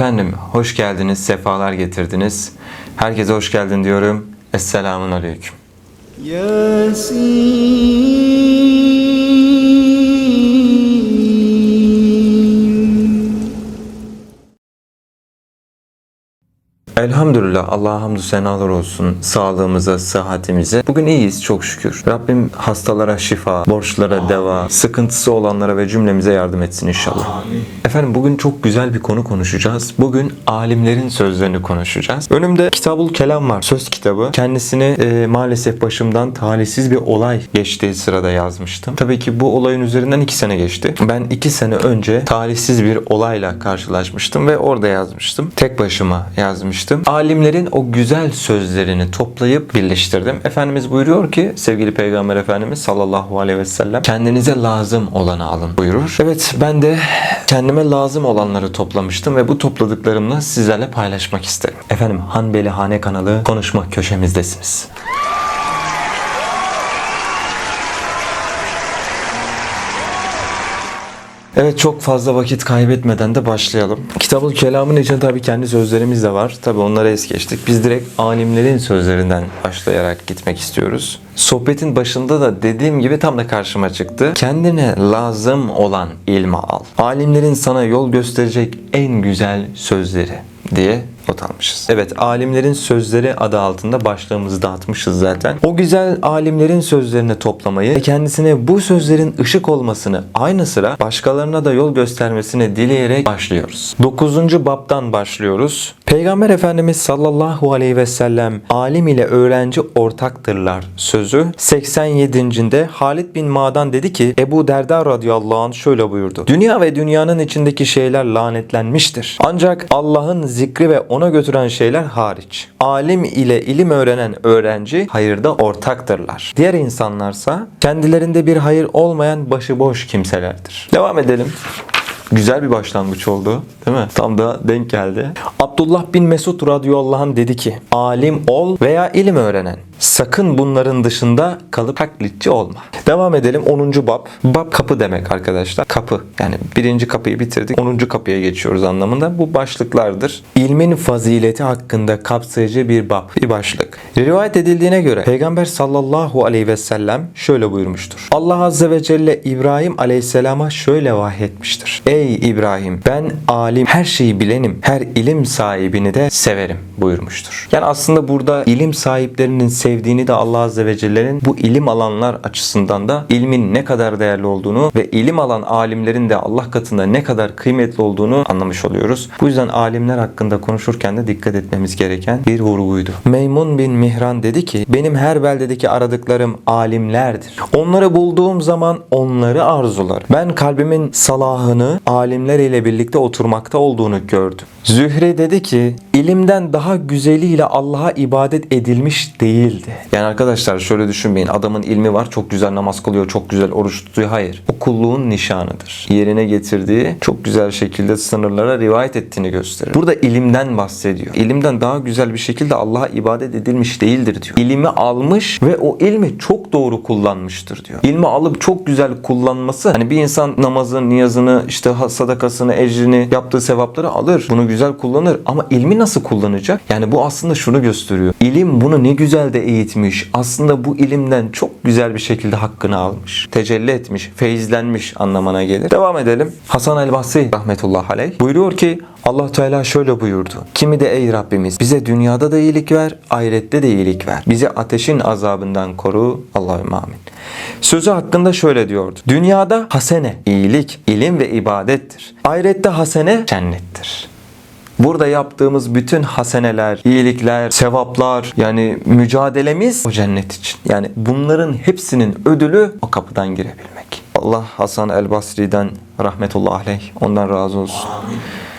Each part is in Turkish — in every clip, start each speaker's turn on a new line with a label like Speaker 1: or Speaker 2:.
Speaker 1: Efendim hoş geldiniz, sefalar getirdiniz. Herkese hoş geldin diyorum. Esselamun Aleyküm.
Speaker 2: Yasin
Speaker 1: Elhamdülillah Allah'a hamdü senalar olsun sağlığımıza, sıhhatimize. Bugün iyiyiz çok şükür. Rabbim hastalara şifa, borçlara deva, sıkıntısı olanlara ve cümlemize yardım etsin inşallah. Efendim bugün çok güzel bir konu konuşacağız. Bugün alimlerin sözlerini konuşacağız. Önümde Kitabul Kelam var, söz kitabı. Kendisini e, maalesef başımdan talihsiz bir olay geçtiği sırada yazmıştım. Tabii ki bu olayın üzerinden iki sene geçti. Ben iki sene önce talihsiz bir olayla karşılaşmıştım ve orada yazmıştım. Tek başıma yazmıştım. Alimlerin o güzel sözlerini toplayıp birleştirdim. Efendimiz buyuruyor ki sevgili Peygamber Efendimiz sallallahu aleyhi ve sellem kendinize lazım olanı alın buyurur. Evet ben de kendime lazım olanları toplamıştım ve bu topladıklarımla sizlerle paylaşmak isterim. Efendim Hanbeli Hane kanalı konuşma köşemizdesiniz. Evet çok fazla vakit kaybetmeden de başlayalım. Kitabul Kelam'ın içinde tabii kendi sözlerimiz de var. Tabii onları es geçtik. Biz direkt alimlerin sözlerinden başlayarak gitmek istiyoruz. Sohbetin başında da dediğim gibi tam da karşıma çıktı. Kendine lazım olan ilmi al. Alimlerin sana yol gösterecek en güzel sözleri diye not almışız. Evet alimlerin sözleri adı altında başlığımızı dağıtmışız zaten. O güzel alimlerin sözlerini toplamayı ve kendisine bu sözlerin ışık olmasını aynı sıra başkalarına da yol göstermesini dileyerek başlıyoruz. 9. babdan başlıyoruz. Peygamber Efendimiz sallallahu aleyhi ve sellem alim ile öğrenci ortaktırlar sözü 87. Halid bin Ma'dan dedi ki Ebu Derda radıyallahu anh şöyle buyurdu. Dünya ve dünyanın içindeki şeyler lanetlenmiştir. Ancak Allah'ın zikri ve ona götüren şeyler hariç. Alim ile ilim öğrenen öğrenci hayırda ortaktırlar. Diğer insanlarsa kendilerinde bir hayır olmayan başıboş kimselerdir. Devam edelim. Güzel bir başlangıç oldu. Değil mi? Tam da denk geldi. Abdullah bin Mesud radıyallahu anh dedi ki Alim ol veya ilim öğrenen. Sakın bunların dışında kalıp taklitçi olma. Devam edelim 10. bab. Bab kapı demek arkadaşlar. Kapı. Yani birinci kapıyı bitirdik. 10. kapıya geçiyoruz anlamında. Bu başlıklardır. İlmin fazileti hakkında kapsayıcı bir bab. Bir başlık. Rivayet edildiğine göre Peygamber sallallahu aleyhi ve sellem şöyle buyurmuştur. Allah azze ve celle İbrahim aleyhisselama şöyle vahyetmiştir. Ey İbrahim ben alim her şeyi bilenim. Her ilim sahibini de severim buyurmuştur. Yani aslında burada ilim sahiplerinin sevdiğini de Allah azze ve celle'nin bu ilim alanlar açısından da ilmin ne kadar değerli olduğunu ve ilim alan alimlerin de Allah katında ne kadar kıymetli olduğunu anlamış oluyoruz. Bu yüzden alimler hakkında konuşurken de dikkat etmemiz gereken bir vurguydu. Meymun bin Mihran dedi ki benim her beldedeki aradıklarım alimlerdir. Onları bulduğum zaman onları arzular. Ben kalbimin salahını alimler ile birlikte oturmakta olduğunu gördüm. Zühre dedi ki ilimden daha güzeliyle Allah'a ibadet edilmiş değildi. Yani arkadaşlar şöyle düşünmeyin adamın ilmi var çok güzel namaz kılıyor çok güzel oruç tutuyor. Hayır. O kulluğun nişanıdır. Yerine getirdiği çok güzel şekilde sınırlara rivayet ettiğini gösterir. Burada ilimden bahsediyor. İlimden daha güzel bir şekilde Allah'a ibadet edilmiş değildir diyor. İlimi almış ve o ilmi çok doğru kullanmıştır diyor. İlmi alıp çok güzel kullanması hani bir insan namazını, niyazını, işte sadakasını, ecrini, yaptığı sevapları alır. Bunu güzel kullanır ama ilmi nasıl kullanacak? Yani bu aslında şunu gösteriyor. İlim bunu ne güzel de eğitmiş. Aslında bu ilimden çok güzel bir şekilde hakkını almış. Tecelli etmiş, feyizlenmiş anlamına gelir. Devam edelim. Hasan el Basri rahmetullah aleyh buyuruyor ki Allah Teala şöyle buyurdu. Kimi de ey Rabbimiz bize dünyada da iyilik ver, ahirette de iyilik ver. Bizi ateşin azabından koru. Allahümme amin. Sözü hakkında şöyle diyordu. Dünyada hasene, iyilik, ilim ve ibadettir. Ahirette hasene cennettir. Burada yaptığımız bütün haseneler, iyilikler, sevaplar yani mücadelemiz o cennet için. Yani bunların hepsinin ödülü o kapıdan girebilmek. Allah Hasan el Basri'den rahmetullah aleyh ondan razı olsun.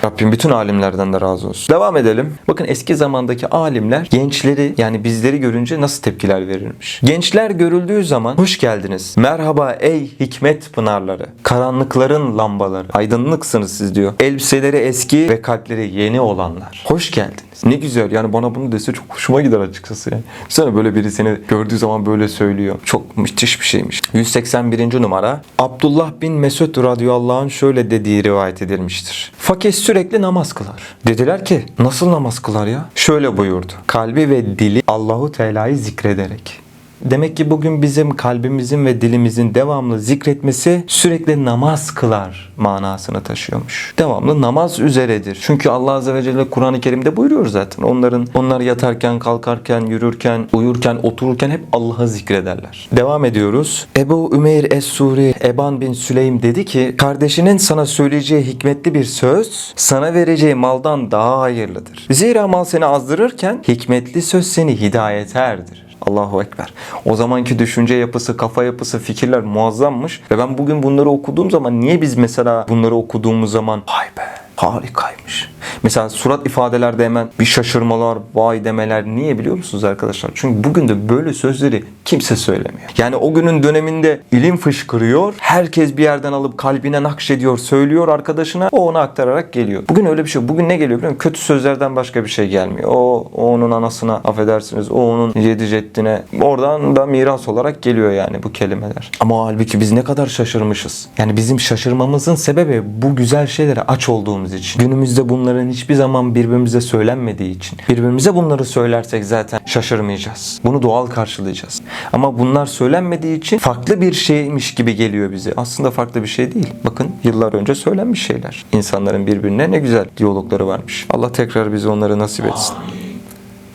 Speaker 1: Rabbim bütün alimlerden de razı olsun. Devam edelim. Bakın eski zamandaki alimler gençleri yani bizleri görünce nasıl tepkiler verirmiş. Gençler görüldüğü zaman hoş geldiniz. Merhaba ey hikmet pınarları. Karanlıkların lambaları. Aydınlıksınız siz diyor. Elbiseleri eski ve kalpleri yeni olanlar. Hoş geldiniz. Ne güzel yani bana bunu dese çok hoşuma gider açıkçası yani. Düşünsene böyle biri seni gördüğü zaman böyle söylüyor. Çok müthiş bir şeymiş. 181. numara. Abdullah bin Mesud radıyallahu Allah'ın şöyle dediği rivayet edilmiştir. Fakir sürekli namaz kılar. Dediler ki nasıl namaz kılar ya? Şöyle buyurdu. Kalbi ve dili Allahu Teala'yı zikrederek. Demek ki bugün bizim kalbimizin ve dilimizin devamlı zikretmesi sürekli namaz kılar manasını taşıyormuş. Devamlı namaz üzeredir. Çünkü Allah Azze ve Celle Kur'an-ı Kerim'de buyuruyor zaten. Onların onlar yatarken, kalkarken, yürürken, uyurken, otururken hep Allah'ı zikrederler. Devam ediyoruz. Ebu Ümeyr Es-Suri Eban bin Süleym dedi ki kardeşinin sana söyleyeceği hikmetli bir söz sana vereceği maldan daha hayırlıdır. Zira mal seni azdırırken hikmetli söz seni hidayete erdirir. Allahu Ekber. O zamanki düşünce yapısı, kafa yapısı, fikirler muazzammış. Ve ben bugün bunları okuduğum zaman niye biz mesela bunları okuduğumuz zaman vay be harikaymış. Mesela surat ifadelerde hemen bir şaşırmalar, vay demeler niye biliyor musunuz arkadaşlar? Çünkü bugün de böyle sözleri kimse söylemiyor. Yani o günün döneminde ilim fışkırıyor. Herkes bir yerden alıp kalbine nakşediyor, söylüyor arkadaşına. O ona aktararak geliyor. Bugün öyle bir şey. Bugün ne geliyor biliyor musun? Kötü sözlerden başka bir şey gelmiyor. O, o onun anasına affedersiniz. O onun yedi ceddine. Oradan da miras olarak geliyor yani bu kelimeler. Ama halbuki biz ne kadar şaşırmışız. Yani bizim şaşırmamızın sebebi bu güzel şeylere aç olduğumuz için. Günümüzde bunların hiçbir zaman birbirimize söylenmediği için. Birbirimize bunları söylersek zaten şaşırmayacağız. Bunu doğal karşılayacağız. Ama bunlar söylenmediği için farklı bir şeymiş gibi geliyor bize. Aslında farklı bir şey değil. Bakın yıllar önce söylenmiş şeyler. İnsanların birbirine ne güzel diyalogları varmış. Allah tekrar bize onları nasip etsin.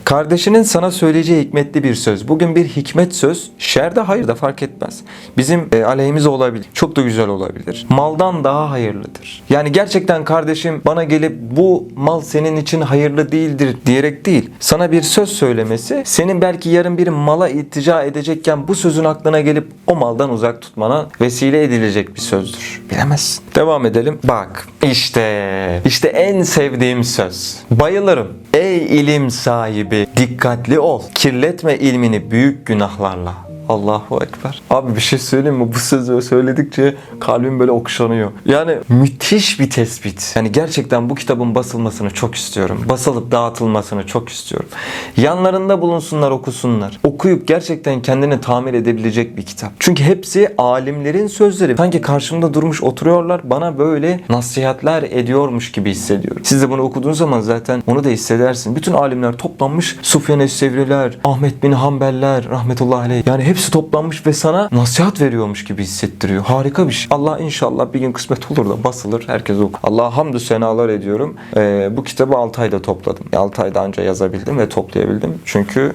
Speaker 1: Kardeşinin sana söyleyeceği hikmetli bir söz. Bugün bir hikmet söz, şerde hayır da fark etmez. Bizim e, aleyhimize olabilir. Çok da güzel olabilir. Maldan daha hayırlıdır. Yani gerçekten kardeşim bana gelip bu mal senin için hayırlı değildir diyerek değil. Sana bir söz söylemesi senin belki yarın bir mala iltica edecekken bu sözün aklına gelip o maldan uzak tutmana vesile edilecek bir sözdür. Bilemezsin. Devam edelim. Bak işte işte en sevdiğim söz. Bayılırım. Ey ilim sahibi dikkatli ol. Kirletme ilmini büyük günahlarla. Allahu Ekber. Abi bir şey söyleyeyim mi? Bu sözü söyledikçe kalbim böyle okşanıyor. Yani müthiş bir tespit. Yani gerçekten bu kitabın basılmasını çok istiyorum. Basılıp dağıtılmasını çok istiyorum. Yanlarında bulunsunlar, okusunlar. Okuyup gerçekten kendini tamir edebilecek bir kitap. Çünkü hepsi alimlerin sözleri. Sanki karşımda durmuş oturuyorlar. Bana böyle nasihatler ediyormuş gibi hissediyorum. Siz de bunu okuduğunuz zaman zaten onu da hissedersin. Bütün alimler toplanmış. Sufyan Es-Sevriler, Ahmet bin Hanbeller, rahmetullahi aleyh. Yani hepsi toplanmış ve sana nasihat veriyormuş gibi hissettiriyor. Harika bir şey. Allah inşallah bir gün kısmet olur da basılır. Herkes okur. Allah'a hamdü senalar ediyorum. Ee, bu kitabı 6 ayda topladım. 6 ayda anca yazabildim ve toplayabildim. Çünkü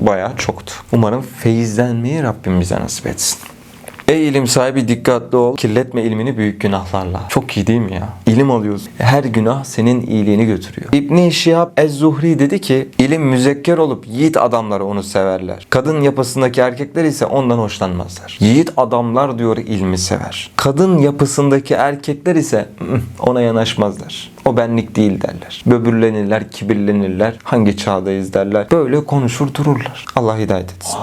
Speaker 1: bayağı çoktu. Umarım feyizlenmeyi Rabbim bize nasip etsin. Ey ilim sahibi dikkatli ol. Kirletme ilmini büyük günahlarla. Çok iyi değil mi ya? İlim alıyorsun. Her günah senin iyiliğini götürüyor. İbni Şihab Ez-Zuhri dedi ki ilim müzekker olup yiğit adamları onu severler. Kadın yapısındaki erkekler ise ondan hoşlanmazlar. Yiğit adamlar diyor ilmi sever. Kadın yapısındaki erkekler ise "Mm, ona yanaşmazlar. O benlik değil derler. Böbürlenirler, kibirlenirler. Hangi çağdayız derler. Böyle konuşur dururlar. Allah hidayet etsin.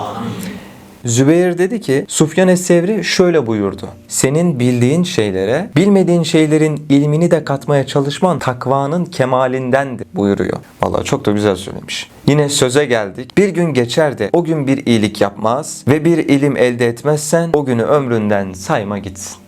Speaker 1: Zübeyir dedi ki Sufyan Es-Sevri şöyle buyurdu. Senin bildiğin şeylere bilmediğin şeylerin ilmini de katmaya çalışman takvanın kemalindendir buyuruyor. Vallahi çok da güzel söylemiş. Yine söze geldik. Bir gün geçer de o gün bir iyilik yapmaz ve bir ilim elde etmezsen o günü ömründen sayma gitsin.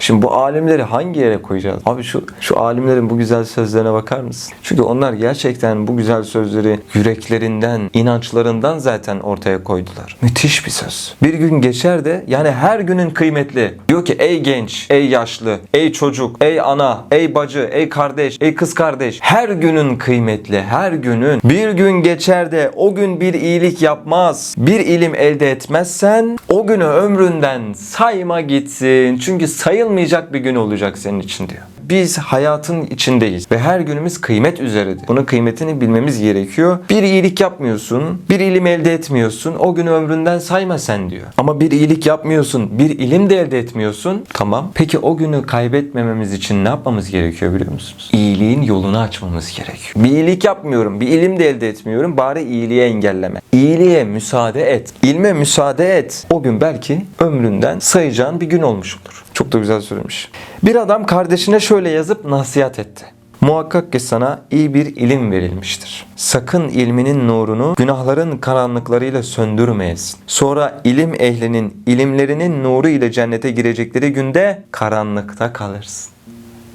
Speaker 1: Şimdi bu alimleri hangi yere koyacağız? Abi şu şu alimlerin bu güzel sözlerine bakar mısın? Çünkü onlar gerçekten bu güzel sözleri yüreklerinden, inançlarından zaten ortaya koydular. Müthiş bir söz. Bir gün geçer de yani her günün kıymetli. Diyor ki ey genç, ey yaşlı, ey çocuk, ey ana, ey bacı, ey kardeş, ey kız kardeş. Her günün kıymetli, her günün. Bir gün geçer de o gün bir iyilik yapmaz, bir ilim elde etmezsen o günü ömründen sayma gitsin. Çünkü sayılmayacak bir gün olacak senin için diyor. Biz hayatın içindeyiz ve her günümüz kıymet üzeredir. Bunun kıymetini bilmemiz gerekiyor. Bir iyilik yapmıyorsun, bir ilim elde etmiyorsun. O günü ömründen sayma sen diyor. Ama bir iyilik yapmıyorsun, bir ilim de elde etmiyorsun. Tamam. Peki o günü kaybetmememiz için ne yapmamız gerekiyor biliyor musunuz? İyiliğin yolunu açmamız gerekiyor. Bir iyilik yapmıyorum, bir ilim de elde etmiyorum. Bari iyiliğe engelleme. İyiliğe müsaade et. İlme müsaade et. O gün belki ömründen sayacağın bir gün olmuş olur. Çok da güzel söylemiş. Bir adam kardeşine şöyle yazıp nasihat etti. Muhakkak ki sana iyi bir ilim verilmiştir. Sakın ilminin nurunu günahların karanlıklarıyla söndürmeyesin. Sonra ilim ehlinin ilimlerinin nuru ile cennete girecekleri günde karanlıkta kalırsın.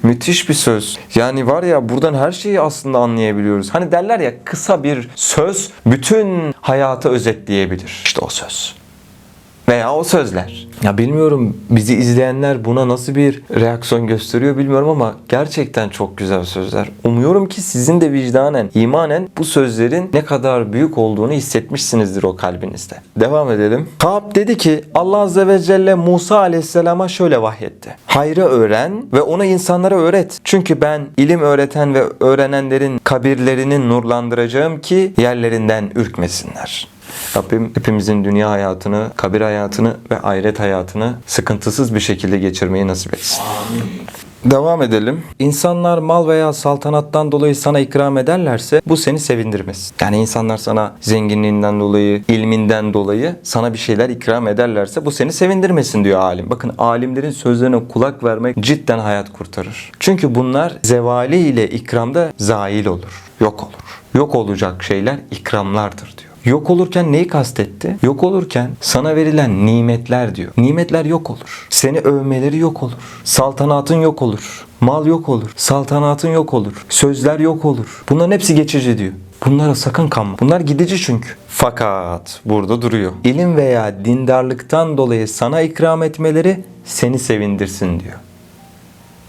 Speaker 1: Müthiş bir söz. Yani var ya buradan her şeyi aslında anlayabiliyoruz. Hani derler ya kısa bir söz bütün hayatı özetleyebilir. İşte o söz. Veya o sözler. Ya bilmiyorum bizi izleyenler buna nasıl bir reaksiyon gösteriyor bilmiyorum ama gerçekten çok güzel sözler. Umuyorum ki sizin de vicdanen, imanen bu sözlerin ne kadar büyük olduğunu hissetmişsinizdir o kalbinizde. Devam edelim. Ka'b dedi ki Allah Azze ve Celle Musa Aleyhisselam'a şöyle vahyetti. Hayrı öğren ve onu insanlara öğret. Çünkü ben ilim öğreten ve öğrenenlerin kabirlerini nurlandıracağım ki yerlerinden ürkmesinler. Rabbim hepimizin dünya hayatını, kabir hayatını ve ahiret hayatını sıkıntısız bir şekilde geçirmeyi nasip etsin. Devam edelim. İnsanlar mal veya saltanattan dolayı sana ikram ederlerse bu seni sevindirmez. Yani insanlar sana zenginliğinden dolayı, ilminden dolayı sana bir şeyler ikram ederlerse bu seni sevindirmesin diyor alim. Bakın alimlerin sözlerine kulak vermek cidden hayat kurtarır. Çünkü bunlar zevali ile ikramda zail olur, yok olur. Yok olacak şeyler ikramlardır diyor. Yok olurken neyi kastetti? Yok olurken sana verilen nimetler diyor. Nimetler yok olur. Seni övmeleri yok olur. Saltanatın yok olur. Mal yok olur. Saltanatın yok olur. Sözler yok olur. Bunların hepsi geçici diyor. Bunlara sakın kanma. Bunlar gidici çünkü. Fakat burada duruyor. İlim veya dindarlıktan dolayı sana ikram etmeleri seni sevindirsin diyor.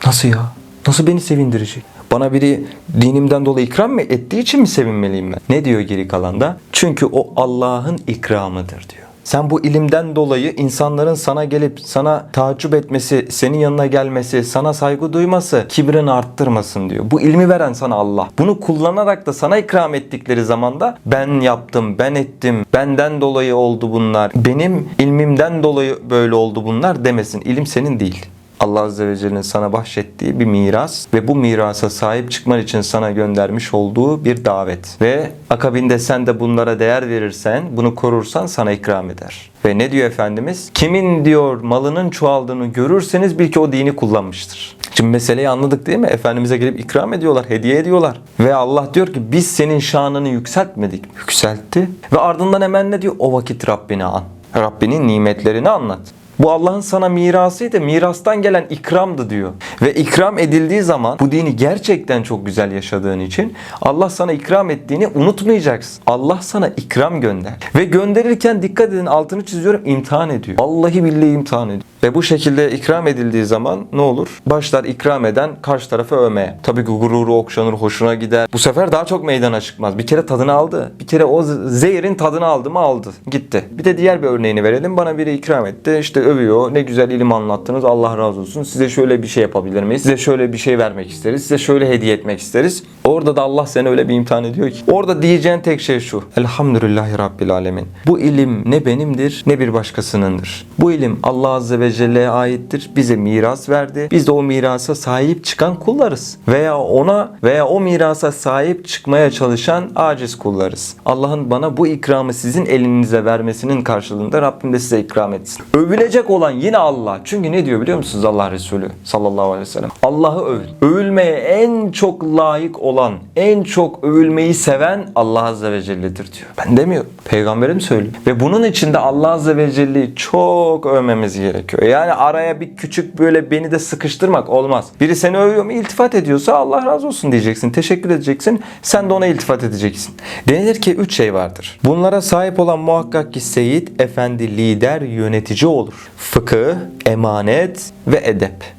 Speaker 1: Nasıl ya? Nasıl beni sevindirecek? Bana biri dinimden dolayı ikram mı ettiği için mi sevinmeliyim ben? Ne diyor geri kalanda? Çünkü o Allah'ın ikramıdır diyor. Sen bu ilimden dolayı insanların sana gelip sana taaccüp etmesi, senin yanına gelmesi, sana saygı duyması kibrini arttırmasın diyor. Bu ilmi veren sana Allah. Bunu kullanarak da sana ikram ettikleri zamanda ben yaptım, ben ettim, benden dolayı oldu bunlar, benim ilmimden dolayı böyle oldu bunlar demesin. İlim senin değil. Allah Azze ve Celle'nin sana bahşettiği bir miras ve bu mirasa sahip çıkman için sana göndermiş olduğu bir davet. Ve akabinde sen de bunlara değer verirsen, bunu korursan sana ikram eder. Ve ne diyor Efendimiz? Kimin diyor malının çoğaldığını görürseniz bil ki o dini kullanmıştır. Şimdi meseleyi anladık değil mi? Efendimiz'e gelip ikram ediyorlar, hediye ediyorlar. Ve Allah diyor ki biz senin şanını yükseltmedik. Yükseltti. Ve ardından hemen ne diyor? O vakit Rabbini an. Rabbinin nimetlerini anlat. Bu Allah'ın sana mirasıydı. Mirastan gelen ikramdı diyor. Ve ikram edildiği zaman bu dini gerçekten çok güzel yaşadığın için Allah sana ikram ettiğini unutmayacaksın. Allah sana ikram gönder. Ve gönderirken dikkat edin altını çiziyorum imtihan ediyor. Vallahi billahi imtihan ediyor. Ve bu şekilde ikram edildiği zaman ne olur? Başlar ikram eden karşı tarafı övmeye. Tabii ki gururu okşanır, hoşuna gider. Bu sefer daha çok meydana çıkmaz. Bir kere tadını aldı. Bir kere o zehrin tadını aldı mı aldı. Gitti. Bir de diğer bir örneğini verelim. Bana biri ikram etti. İşte övüyor. Ne güzel ilim anlattınız. Allah razı olsun. Size şöyle bir şey yapabilir miyiz? Size şöyle bir şey vermek isteriz. Size şöyle hediye etmek isteriz. Orada da Allah seni öyle bir imtihan ediyor ki. Orada diyeceğin tek şey şu. Elhamdülillahi Rabbil Alemin. Bu ilim ne benimdir ne bir başkasınındır. Bu ilim Allah Azze ve Celle'ye aittir. Bize miras verdi. Biz de o mirasa sahip çıkan kullarız. Veya ona veya o mirasa sahip çıkmaya çalışan aciz kullarız. Allah'ın bana bu ikramı sizin elinize vermesinin karşılığında Rabbim de size ikram etsin. Övülecek olan yine Allah. Çünkü ne diyor biliyor musunuz Allah Resulü sallallahu aleyhi ve sellem? Allah'ı övün. Övülmeye en çok layık olan, en çok övülmeyi seven Allah Azze ve Celle'dir diyor. Ben demiyorum. Peygamberim söylüyor. Ve bunun içinde Allah Azze ve Celle'yi çok övmemiz gerekiyor. Yani araya bir küçük böyle beni de sıkıştırmak olmaz. Biri seni övüyor mu iltifat ediyorsa Allah razı olsun diyeceksin. Teşekkür edeceksin. Sen de ona iltifat edeceksin. Denilir ki üç şey vardır. Bunlara sahip olan muhakkak ki seyit, efendi, lider, yönetici olur. Fıkıh, emanet ve edep.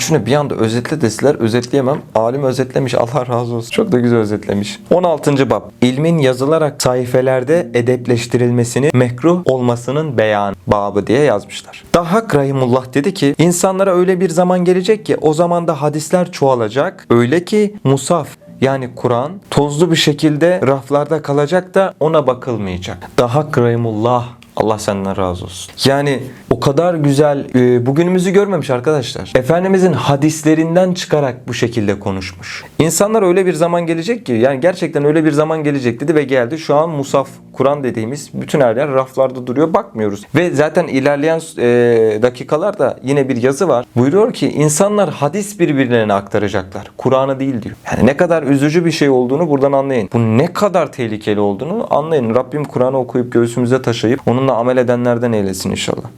Speaker 1: Üçünü bir anda özetle deseler özetleyemem. Alim özetlemiş Allah razı olsun. Çok da güzel özetlemiş. 16. bab. İlmin yazılarak sayfelerde edepleştirilmesini mekruh olmasının beyan babı diye yazmışlar. Dahhak Rahimullah dedi ki insanlara öyle bir zaman gelecek ki o zaman da hadisler çoğalacak. Öyle ki musaf yani Kur'an tozlu bir şekilde raflarda kalacak da ona bakılmayacak. Dahhak Rahimullah Allah senden razı olsun. Yani o kadar güzel e, bugünümüzü görmemiş arkadaşlar. Efendimizin hadislerinden çıkarak bu şekilde konuşmuş. İnsanlar öyle bir zaman gelecek ki yani gerçekten öyle bir zaman gelecek dedi ve geldi. Şu an Musaf, Kur'an dediğimiz bütün her yer raflarda duruyor bakmıyoruz. Ve zaten ilerleyen e, dakikalarda yine bir yazı var. Buyuruyor ki insanlar hadis birbirlerine aktaracaklar. Kur'an'ı değil diyor. Yani ne kadar üzücü bir şey olduğunu buradan anlayın. Bu ne kadar tehlikeli olduğunu anlayın. Rabbim Kur'an'ı okuyup göğsümüze taşıyıp onunla amel edenlerden eylesin inşallah.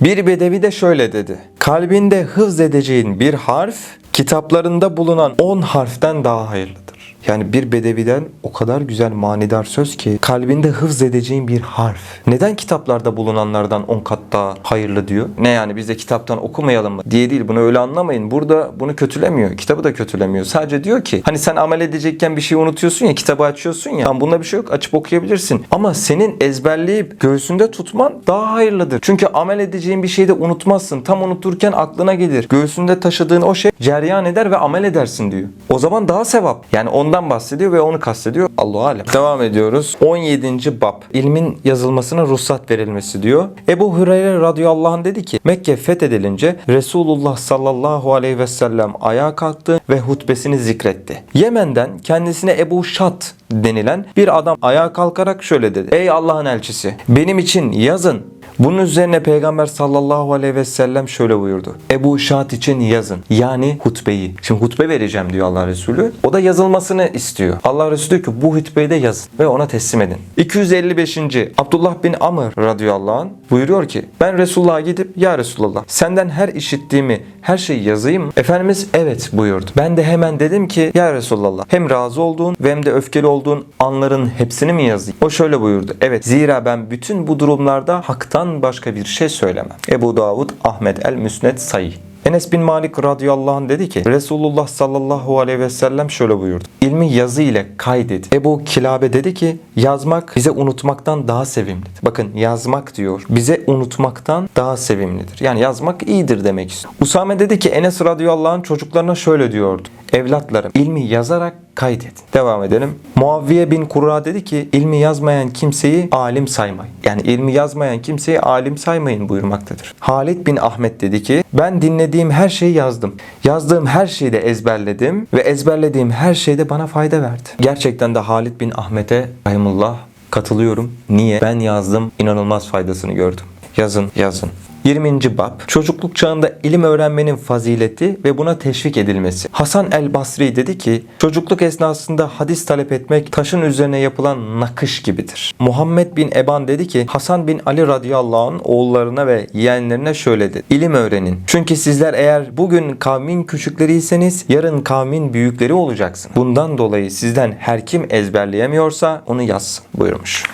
Speaker 1: Bir bedevi de şöyle dedi. Kalbinde hıfz edeceğin bir harf kitaplarında bulunan 10 harften daha hayırlıdır. Yani bir bedeviden o kadar güzel manidar söz ki kalbinde hıfz edeceğin bir harf. Neden kitaplarda bulunanlardan 10 kat daha hayırlı diyor? Ne yani biz de kitaptan okumayalım mı diye değil bunu öyle anlamayın. Burada bunu kötülemiyor. Kitabı da kötülemiyor. Sadece diyor ki hani sen amel edecekken bir şey unutuyorsun ya kitabı açıyorsun ya. Tamam bunda bir şey yok açıp okuyabilirsin. Ama senin ezberleyip göğsünde tutman daha hayırlıdır. Çünkü amel edeceğin bir şeyi de unutmazsın. Tam unuturken aklına gelir. Göğsünde taşıdığın o şey ceryan eder ve amel edersin diyor. O zaman daha sevap. Yani ondan bahsediyor ve onu kastediyor. Allahu alem. Devam ediyoruz. 17. bab. İlmin yazılmasına ruhsat verilmesi diyor. Ebu Hureyre radıyallahu anh dedi ki Mekke fethedilince Resulullah sallallahu aleyhi ve sellem ayağa kalktı ve hutbesini zikretti. Yemen'den kendisine Ebu Şat denilen bir adam ayağa kalkarak şöyle dedi. Ey Allah'ın elçisi benim için yazın bunun üzerine Peygamber sallallahu aleyhi ve sellem şöyle buyurdu. Ebu Şahat için yazın. Yani hutbeyi. Şimdi hutbe vereceğim diyor Allah Resulü. O da yazılmasını istiyor. Allah Resulü diyor ki bu hutbeyi de yazın ve ona teslim edin. 255. Abdullah bin Amr radıyallahu anh buyuruyor ki ben Resulullah'a gidip ya Resulullah senden her işittiğimi her şeyi yazayım? Efendimiz evet buyurdu. Ben de hemen dedim ki ya Resulullah hem razı olduğun hem de öfkeli olduğun anların hepsini mi yazayım? O şöyle buyurdu. Evet zira ben bütün bu durumlarda haktan başka bir şey söylemem. Ebu Davud Ahmet el Müsned Sayı. Enes bin Malik radıyallahu anh dedi ki Resulullah sallallahu aleyhi ve sellem şöyle buyurdu. İlmi yazı ile kaydet. Ebu Kilabe dedi ki yazmak bize unutmaktan daha sevimlidir. Bakın yazmak diyor. Bize unutmaktan daha sevimlidir. Yani yazmak iyidir demek istiyor. Usame dedi ki Enes radıyallahu anh çocuklarına şöyle diyordu. Evlatlarım ilmi yazarak kaydedin. Devam edelim. Muaviye bin Kurra dedi ki ilmi yazmayan kimseyi alim saymayın. Yani ilmi yazmayan kimseyi alim saymayın buyurmaktadır. Halid bin Ahmet dedi ki ben dinlediğim her şeyi yazdım. Yazdığım her şeyi de ezberledim ve ezberlediğim her şey de bana fayda verdi. Gerçekten de Halid bin Ahmet'e rahimullah katılıyorum. Niye? Ben yazdım inanılmaz faydasını gördüm. Yazın yazın. 20. bab Çocukluk çağında ilim öğrenmenin fazileti ve buna teşvik edilmesi. Hasan el Basri dedi ki çocukluk esnasında hadis talep etmek taşın üzerine yapılan nakış gibidir. Muhammed bin Eban dedi ki Hasan bin Ali radıyallahu anh oğullarına ve yeğenlerine şöyle dedi. İlim öğrenin. Çünkü sizler eğer bugün kavmin küçükleriyseniz yarın kavmin büyükleri olacaksınız. Bundan dolayı sizden her kim ezberleyemiyorsa onu yazsın buyurmuş.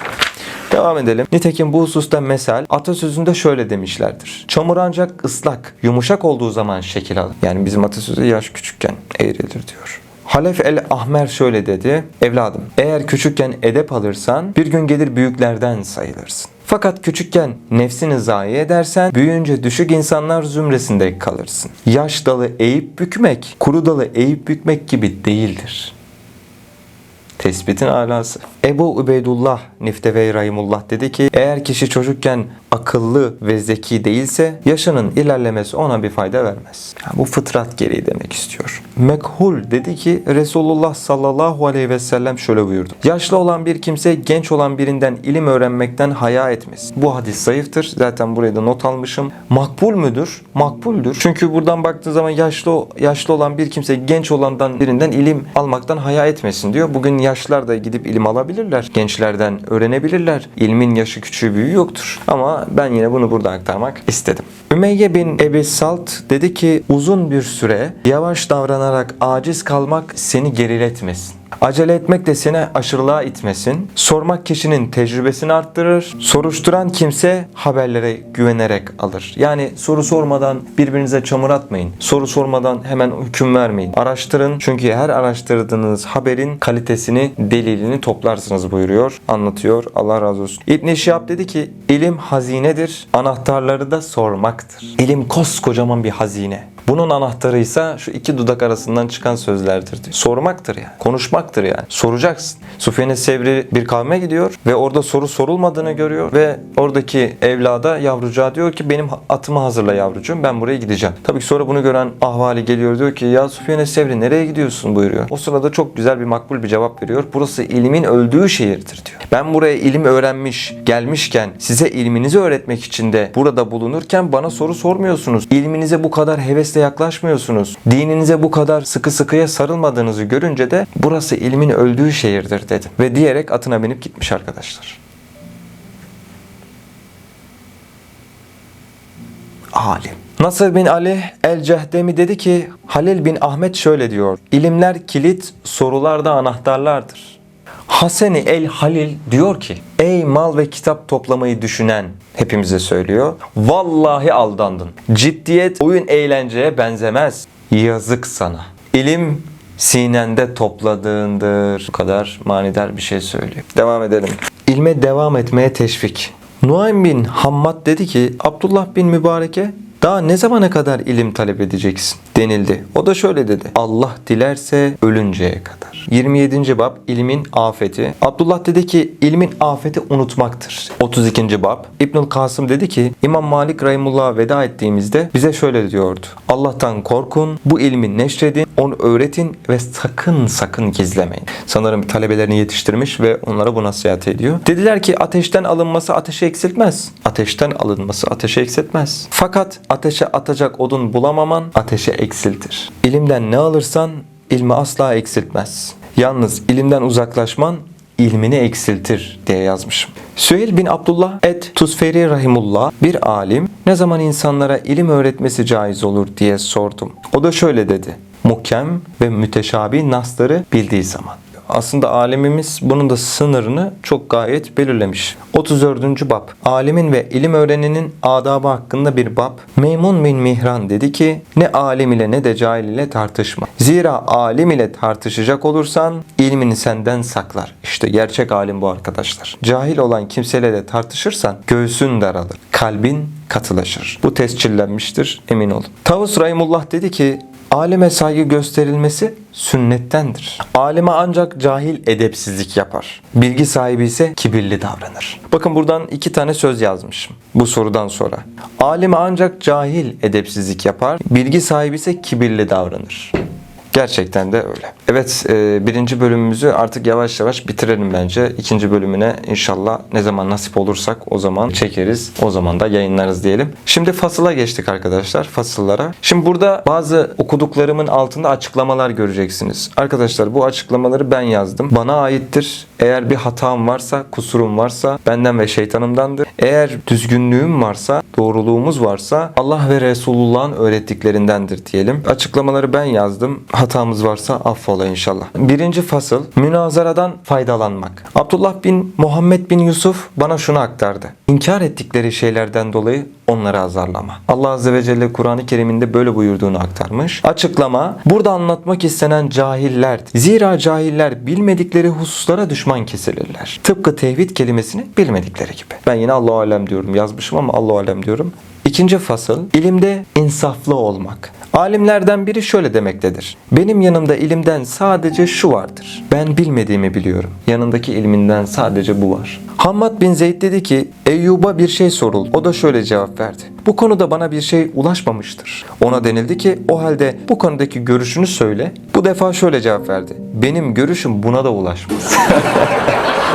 Speaker 1: Devam edelim. Nitekim bu hususta mesel atasözünde şöyle demişlerdir. Çamur ancak ıslak, yumuşak olduğu zaman şekil alır. Yani bizim atasözü yaş küçükken eğrilir diyor. Halef el Ahmer şöyle dedi. Evladım eğer küçükken edep alırsan bir gün gelir büyüklerden sayılırsın. Fakat küçükken nefsini zayi edersen büyüyünce düşük insanlar zümresinde kalırsın. Yaş dalı eğip bükmek, kuru dalı eğip bükmek gibi değildir. Tespitin alası. Ebu Ubeydullah Niftevi Rahimullah dedi ki eğer kişi çocukken akıllı ve zeki değilse yaşının ilerlemesi ona bir fayda vermez. Yani bu fıtrat gereği demek istiyor. Mekhul dedi ki Resulullah sallallahu aleyhi ve sellem şöyle buyurdu. Yaşlı olan bir kimse genç olan birinden ilim öğrenmekten haya etmez. Bu hadis zayıftır. Zaten buraya da not almışım. Makbul müdür? Makbuldür. Çünkü buradan baktığı zaman yaşlı yaşlı olan bir kimse genç olandan birinden ilim almaktan haya etmesin diyor. Bugün yaşlılar da gidip ilim alabilirler. Gençlerden öğrenebilirler. İlmin yaşı küçüğü büyüğü yoktur. Ama ben yine bunu burada aktarmak istedim. Ümeyye bin Ebi Salt dedi ki uzun bir süre yavaş davranarak aciz kalmak seni geriletmesin. Acele etmek de seni aşırılığa itmesin. Sormak kişinin tecrübesini arttırır. Soruşturan kimse haberlere güvenerek alır. Yani soru sormadan birbirinize çamur atmayın. Soru sormadan hemen hüküm vermeyin. Araştırın çünkü her araştırdığınız haberin kalitesini, delilini toplarsınız buyuruyor. Anlatıyor. Allah razı olsun. İbn Şihab dedi ki ilim hazinedir. Anahtarları da sormaktır. İlim koskocaman bir hazine. Bunun anahtarı ise şu iki dudak arasından çıkan sözlerdir diyor. Sormaktır yani. Konuşmaktır yani. Soracaksın. Sufyan Sevri bir kavme gidiyor ve orada soru sorulmadığını görüyor ve oradaki evlada yavrucağa diyor ki benim atımı hazırla yavrucuğum ben buraya gideceğim. Tabii ki sonra bunu gören ahvali geliyor diyor ki ya Sufyan Sevri nereye gidiyorsun buyuruyor. O sırada çok güzel bir makbul bir cevap veriyor. Burası ilmin öldüğü şehirdir diyor. Ben buraya ilim öğrenmiş gelmişken size ilminizi öğretmek için de burada bulunurken bana soru sormuyorsunuz. İlminize bu kadar hevesle yaklaşmıyorsunuz. Dininize bu kadar sıkı sıkıya sarılmadığınızı görünce de burası ilmin öldüğü şehirdir dedim. Ve diyerek atına binip gitmiş arkadaşlar. alim. Nasır bin Ali el-Cehdemi dedi ki Halil bin Ahmet şöyle diyor. İlimler kilit, sorular da anahtarlardır. Haseni el Halil diyor ki ey mal ve kitap toplamayı düşünen hepimize söylüyor. Vallahi aldandın. Ciddiyet oyun eğlenceye benzemez. Yazık sana. İlim sinende topladığındır. Bu kadar manidar bir şey söylüyor. Devam edelim. İlme devam etmeye teşvik. Nuaym bin Hammad dedi ki Abdullah bin Mübarek'e daha ne zamana kadar ilim talep edeceksin denildi. O da şöyle dedi. Allah dilerse ölünceye kadar. 27. bab ilmin afeti. Abdullah dedi ki ilmin afeti unutmaktır. 32. bab İbnül Kasım dedi ki İmam Malik Rahimullah'a veda ettiğimizde bize şöyle diyordu. Allah'tan korkun, bu ilmi neşredin, onu öğretin ve sakın sakın gizlemeyin. Sanırım talebelerini yetiştirmiş ve onlara bu nasihat ediyor. Dediler ki ateşten alınması ateşi eksiltmez. Ateşten alınması ateşi eksiltmez. Fakat ateşe atacak odun bulamaman ateşe eksiltir. İlimden ne alırsan ilmi asla eksiltmez. Yalnız ilimden uzaklaşman ilmini eksiltir diye yazmışım. Süheyl bin Abdullah et Tusferi Rahimullah bir alim ne zaman insanlara ilim öğretmesi caiz olur diye sordum. O da şöyle dedi. Muhkem ve müteşabi nasları bildiği zaman. Aslında alemimiz bunun da sınırını çok gayet belirlemiş. 34. bab. Alimin ve ilim öğreninin adabı hakkında bir bab. Meymun bin Mihran dedi ki ne alim ile ne de cahil ile tartışma. Zira alim ile tartışacak olursan ilmini senden saklar. İşte gerçek alim bu arkadaşlar. Cahil olan kimseyle de tartışırsan göğsün daralır. Kalbin katılaşır. Bu tescillenmiştir emin olun. Tavus Rahimullah dedi ki Alime saygı gösterilmesi sünnettendir. Alime ancak cahil edepsizlik yapar. Bilgi sahibi ise kibirli davranır. Bakın buradan iki tane söz yazmışım bu sorudan sonra. Alime ancak cahil edepsizlik yapar. Bilgi sahibi ise kibirli davranır. Gerçekten de öyle. Evet e, birinci bölümümüzü artık yavaş yavaş bitirelim bence. İkinci bölümüne inşallah ne zaman nasip olursak o zaman çekeriz. O zaman da yayınlarız diyelim. Şimdi fasıla geçtik arkadaşlar. Fasıllara. Şimdi burada bazı okuduklarımın altında açıklamalar göreceksiniz. Arkadaşlar bu açıklamaları ben yazdım. Bana aittir. Eğer bir hatam varsa, kusurum varsa benden ve şeytanımdandır. Eğer düzgünlüğüm varsa, doğruluğumuz varsa Allah ve Resulullah'ın öğrettiklerindendir diyelim. Açıklamaları ben yazdım. Hatamız varsa affola inşallah. Birinci fasıl münazaradan faydalanmak. Abdullah bin Muhammed bin Yusuf bana şunu aktardı. İnkar ettikleri şeylerden dolayı onları azarlama. Allah Azze ve Celle Kur'an-ı Kerim'inde böyle buyurduğunu aktarmış. Açıklama burada anlatmak istenen cahiller. Zira cahiller bilmedikleri hususlara düşman kesilirler. Tıpkı tevhid kelimesini bilmedikleri gibi. Ben yine Allahu alem diyorum yazmışım ama Allahu alem diyorum. İkinci fasıl ilimde insaflı olmak. Alimlerden biri şöyle demektedir. Benim yanımda ilimden sadece şu vardır. Ben bilmediğimi biliyorum. Yanındaki ilminden sadece bu var. Hammad bin Zeyd dedi ki Eyyub'a bir şey sorul. O da şöyle cevap verdi. Bu konuda bana bir şey ulaşmamıştır. Ona denildi ki o halde bu konudaki görüşünü söyle. Bu defa şöyle cevap verdi. Benim görüşüm buna da ulaşmaz.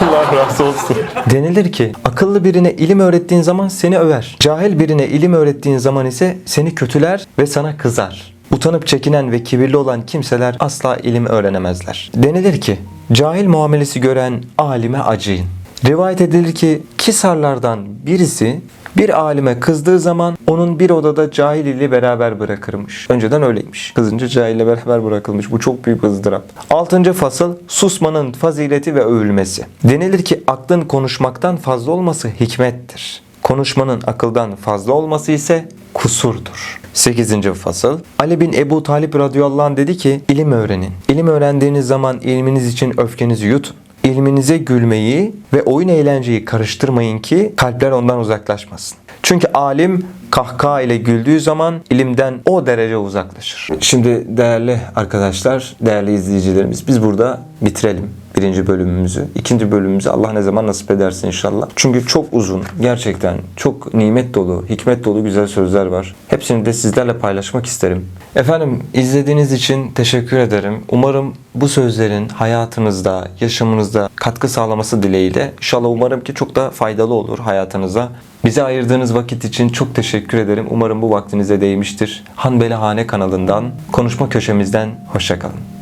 Speaker 1: Allah razı olsun. Denilir ki akıllı birine ilim öğrettiğin zaman seni över. Cahil birine ilim öğrettiğin zaman ise seni kötüler ve sana kızar. Utanıp çekinen ve kibirli olan kimseler asla ilim öğrenemezler. Denilir ki cahil muamelesi gören alime acıyın. Rivayet edilir ki Kisarlardan birisi bir alime kızdığı zaman onun bir odada cahil ile beraber bırakırmış. Önceden öyleymiş. Kızınca cahille beraber bırakılmış. Bu çok büyük ızdırap. Altıncı fasıl susmanın fazileti ve övülmesi. Denilir ki aklın konuşmaktan fazla olması hikmettir. Konuşmanın akıldan fazla olması ise kusurdur. 8. fasıl Ali bin Ebu Talip radıyallahu anh dedi ki ilim öğrenin. İlim öğrendiğiniz zaman ilminiz için öfkenizi yutun. İlminize gülmeyi ve oyun eğlenceyi karıştırmayın ki kalpler ondan uzaklaşmasın. Çünkü alim kahkaha ile güldüğü zaman ilimden o derece uzaklaşır. Şimdi değerli arkadaşlar, değerli izleyicilerimiz biz burada bitirelim birinci bölümümüzü. İkinci bölümümüzü Allah ne zaman nasip ederse inşallah. Çünkü çok uzun, gerçekten çok nimet dolu, hikmet dolu güzel sözler var. Hepsini de sizlerle paylaşmak isterim. Efendim izlediğiniz için teşekkür ederim. Umarım bu sözlerin hayatınızda, yaşamınızda katkı sağlaması dileğiyle. İnşallah umarım ki çok da faydalı olur hayatınıza. Bize ayırdığınız vakit için çok teşekkür ederim. Umarım bu vaktinize değmiştir. Hanbeli Hane kanalından, konuşma köşemizden hoşçakalın.